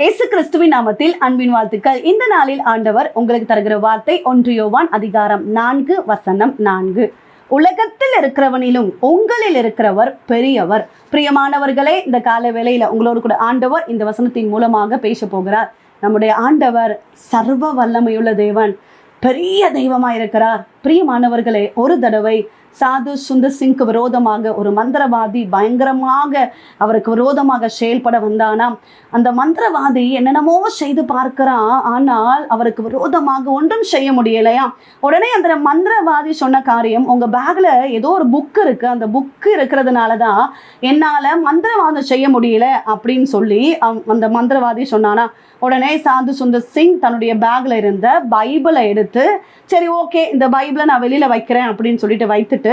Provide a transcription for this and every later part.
இயேசு கிறிஸ்துவின் நாமத்தில் அன்பின் வாழ்த்துக்கள். இந்த நாளில் ஆண்டவர் உங்களுக்கு தருகிற வார்த்தை ஒன்று யோவான் அதிகாரம் நான்கு வசனம் நான்கு. உலகத்தில் இருக்கிறவனிலும் உங்களில் இருக்கிறவர் பெரியவர். பிரியமானவர்களே இந்த கால வேளையில உங்களோடு கூட ஆண்டவர் இந்த வசனத்தின் மூலமாக பேச போகிறார். நம்முடைய ஆண்டவர் சர்வ வல்லமையுள்ள தேவன். பெரிய தெய்வமாக இருக்கிறார் பிரியமானவர்களே ஒரு தடவை சாது சுந்தர் சிங்க்கு விரோதமாக ஒரு மந்திரவாதி பயங்கரமாக அவருக்கு விரோதமாக செயல்பட வந்தானாம். அந்த மந்திரவாதி என்னென்னமோ செய்து பார்க்கிறான் ஆனால் அவருக்கு விரோதமாக ஒன்றும் செய்ய முடியலையா? உடனே அந்த மந்திரவாதி சொன்ன காரியம் உங்க பேக்ல ஏதோ ஒரு புக் இருக்கு. அந்த புக் இருக்கிறதுனால தான் என்னால் மந்திரவாதம் செய்ய முடியல அப்படின்னு சொல்லி அந்த மந்திரவாதி சொன்னானா. உடனே சாது சுந்தர் சிங் தன்னுடைய பேக்ல இருந்த பைபிளை எடுத்து சரி ஓகே இந்த பைபிளை நான் வெளியில் வைக்கிறேன் அப்படின்னு சொல்லிட்டு வைத்துட்டு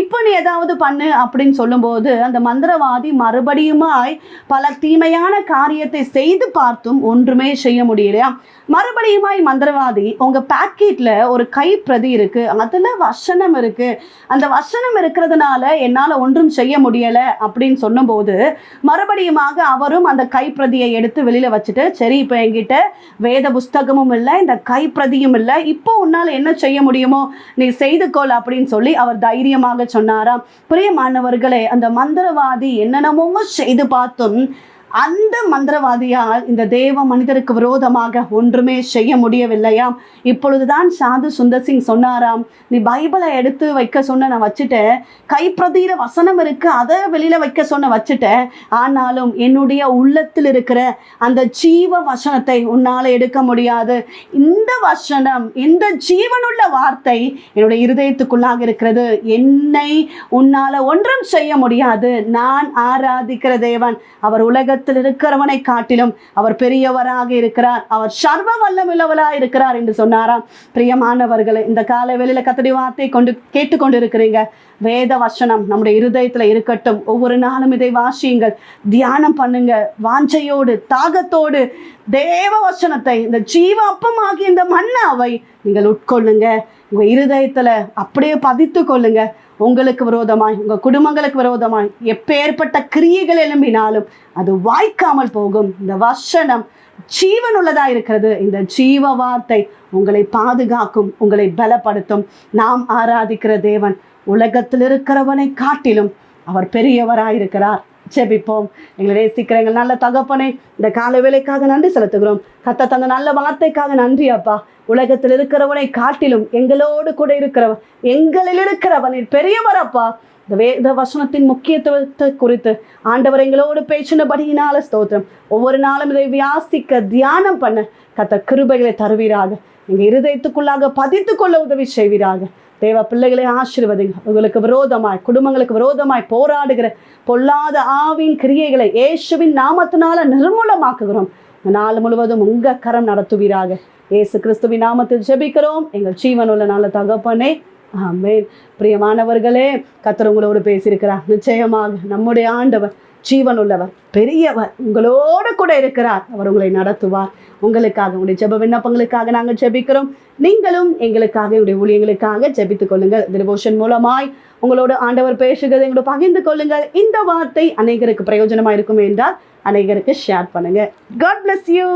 இப்போ நீ ஏதாவது பண்ணு அப்படின்னு சொல்லும்போது அந்த மந்திரவாதி மறுபடியுமாய் பல தீமையான காரியத்தை செய்து பார்த்தும் ஒன்றுமே செய்ய முடியலையா? மறுபடியுமாய் மந்திரவாதி உங்க பாக்கெட்ல ஒரு கைப்பிரதி இருக்கு அதுல வசனம் இருக்கு. அந்த வசனம் இருக்கிறதுனால என்னால ஒன்றும் செய்ய முடியல அப்படின்னு சொல்லும்போது மறுபடியுமாக அவரும் அந்த கைப்பிரதியை எடுத்து வெளியில வச்சுட்டு சரி இப்போ என்கிட்ட வேத புஸ்தகமும் இல்லை இந்த கைப்பிரதியும் இல்லை. இப்போ உன்னால் என்ன செய்ய முடியுமோ நீ செய்து கொள் அப்படின்னு சொல்லி அவர் தைரியமாக சொன்னாராம். பிரியமானவர்களே அந்த மந்திரவாதி என்னென்னமோ செய்து பார்த்தும் அந்த மந்திரவாதியால் இந்த தேவ மனிதருக்கு விரோதமாக ஒன்றுமே செய்ய முடியவில்லையாம். இப்பொழுதுதான் சாது சுந்தர் சிங் சொன்னாராம் நீ பைபிளை எடுத்து வைக்க சொன்ன நான் வச்சுட்டேன். கைப்பிரதீர வசனம் இருக்கு அதை வெளியில வைக்க சொன்ன வச்சுட்டேன். ஆனாலும் என்னுடைய உள்ளத்தில் இருக்கிற அந்த ஜீவ வசனத்தை உன்னால எடுக்க முடியாது. இந்த வசனம் இந்த ஜீவனுள்ள வார்த்தை என்னுடைய இருதயத்துக்குள்ளாக இருக்கிறது. என்னை உன்னால ஒன்றும் செய்ய முடியாது. நான் ஆராதிக்கிற தேவன் அவர் உலக உலகத்தில் இருக்கிறவனை காட்டிலும் அவர் பெரியவராக இருக்கிறார். அவர் சர்வ வல்லமுள்ளவராக இருக்கிறார் என்று சொன்னாராம். பிரியமானவர்களை இந்த கால வேளையில கத்தடி வார்த்தை கொண்டு கேட்டுக்கொண்டு இருக்கிறீங்க வேத வசனம் நம்முடைய இருதயத்துல இருக்கட்டும். ஒவ்வொரு நாளும் இதை வாசியுங்கள். தியானம் பண்ணுங்க. வாஞ்சையோடு தாகத்தோடு தேவ வசனத்தை இந்த ஜீவ அப்பமாகி இந்த மன்னாவை நீங்கள் உட்கொள்ளுங்க. உங்க இருதயத்துல அப்படியே பதித்து கொள்ளுங்க. உங்களுக்கு விரோதமாய் உங்கள் குடும்பங்களுக்கு விரோதமாய் எப்பேற்பட்ட கிரியைகள் எழும்பினாலும் அது வாய்க்காமல் போகும். இந்த வசனம் ஜீவனுள்ளதா இருக்கிறது. இந்த ஜீவ வார்த்தை உங்களை பாதுகாக்கும் உங்களை பலப்படுத்தும். நாம் ஆராதிக்கிற தேவன் உலகத்தில் இருக்கிறவனை காட்டிலும் அவர் பெரியவராயிருக்கிறார். ஜெபிப்போம். எங்களை சீக்கிரங்கள் எங்கள் நல்ல தகப்பனை இந்த கால வேலைக்காக நன்றி செலுத்துகிறோம். கத்த தந்த நல்ல வார்த்தைக்காக நன்றி அப்பா. உலகத்தில் இருக்கிறவனை காட்டிலும் எங்களோடு கூட இருக்கிறவன் எங்களில் இருக்கிறவன் பெரியவர் அப்பா. இந்த வேத வசனத்தின் முக்கியத்துவத்தை குறித்து ஆண்டவர் எங்களோடு பேசினபடியினால ஸ்தோத்திரம். ஒவ்வொரு நாளும் இதை வியாசிக்க தியானம் பண்ண கத்த கிருபைகளை தருவீராக. எங்கள் இருதயத்துக்குள்ளாக பதித்து கொள்ள உதவி செய்வீராக. தேவ பிள்ளைகளை ஆசீர்வதிங்க உங்களுக்கு விரோதமாய் குடும்பங்களுக்கு விரோதமாய் போராடுகிற பொல்லாத ஆவின் கிரியைகளை இயேசுவின் நாமத்தினால நிர்மூலமாக்குகிறோம். நாள் முழுவதும் உங்க கரம் நடத்துவீராக. இயேசு கிறிஸ்துவின் நாமத்தில் ஜெபிக்கிறோம். எங்கள் ஜீவனுள்ள நல்ல தகப்பனே ஆமென். பிரியமானவர்களே கத்தர் உங்களோடு பேசியிருக்கிறார். நிச்சயமாக நம்முடைய ஆண்டவர் ஜீவனுள்ளவர் பெரியவர் உங்களோடு கூட இருக்கிறார். அவர் உங்களை நடத்துவார். உங்களுக்காக உங்களுடைய ஜெப விண்ணப்பங்களுக்காக நாங்கள் ஜெபிக்கிறோம். நீங்களும் எங்களுக்காக உடைய ஊழியங்களுக்காக ஜெபித்துக் கொள்ளுங்கள். டிவோஷன் மூலமாய் உங்களோட ஆண்டவர் பேசுகிறதை எங்களோட பகிர்ந்து கொள்ளுங்கள். இந்த வார்த்தை அநேகருக்கு பிரயோஜனமாக இருக்கும் என்றால் அநேகருக்கு ஷேர் பண்ணுங்கள் காட் பிளஸ் யூ